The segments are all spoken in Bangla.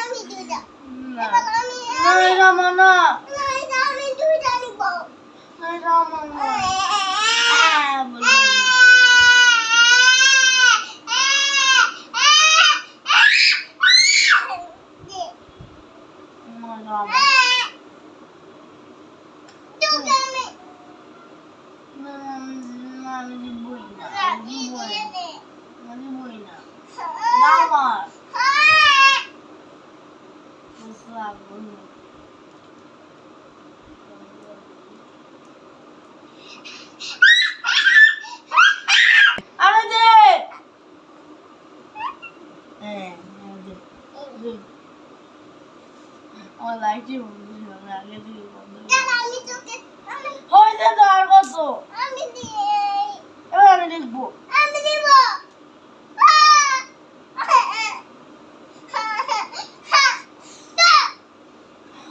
আমি দুইটা না আমি না এটা আমার লাইটই বন্ধ ছিল আগে থেকে বন্ধ। হয়েছে তো আর কত এবার আমি দেখব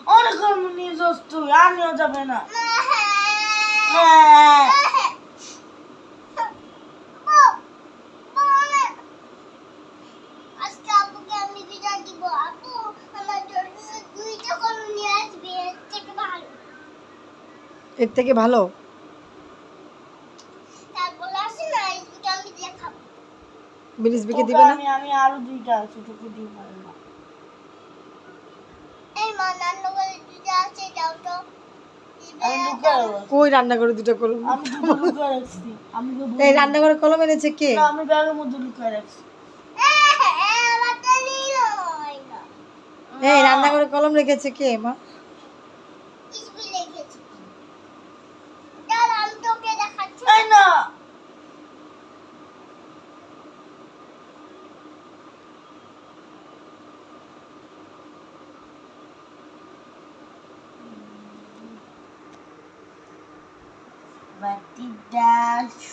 অনেক নিয়ে যাস তুই আর নেওয়া যাবে না হ্যাঁ আজকে আপুকে আমি বিদায় দিব আপু আমার দুইটা কলম নিয়ে আসবে এর থেকে ভালো এর থেকে ভালো? তারপর না আমি বিলিসবিকে দিবে না? আমি আমি আরও দুইটা আছে তোকে দিই না এই মা নান্নু বলে কই রান্না করে দুটো কলম? রাখছি। এই রান্না করে কলম এনেছে কে? না, আমি ব্যাগের মধ্যে লুকিয়ে রাখছি। এই রান্না করে কলম রেখেছে কে মা? ইসবি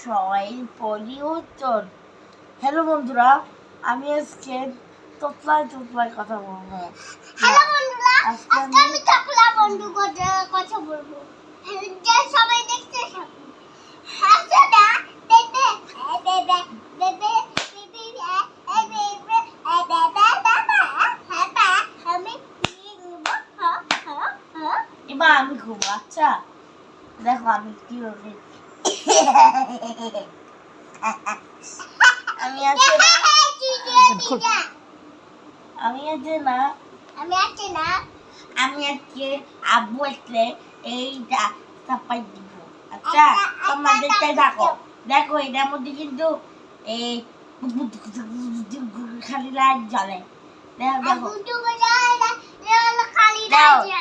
সবাই পরি উত্তর হ্যালো বন্ধুরা আমি আজকে তোতলায় তোতলায় কথা বলব হ্যালো বন্ধুরা আজকে আমি চকলা বন্ধু কথা বলব যে সবাই দেখতে থাকুন হাসো না বেবে বেবে বেবে আমি ঘুমো আচ্ছা দেখো আমি কীভাবে আমি আছে না। আমি আছে না। আমি আছি না আমি আজকে আব্বু আসলে এইটা চাপাই দিব। আচ্ছা আচ্ছা, আচ্ছা, দেখতে আচ্ছা, থাকো দেখো এটার মধ্যে কিন্তু এই খালি লাইট জ্বলে। দেখো দেখো।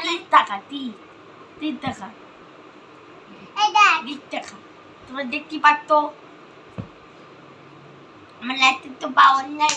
তিন টাকা তিন তিন টাকা। দেখ। দেখতে পারতো। আমার লাইটের তো পাওয়ার নাই।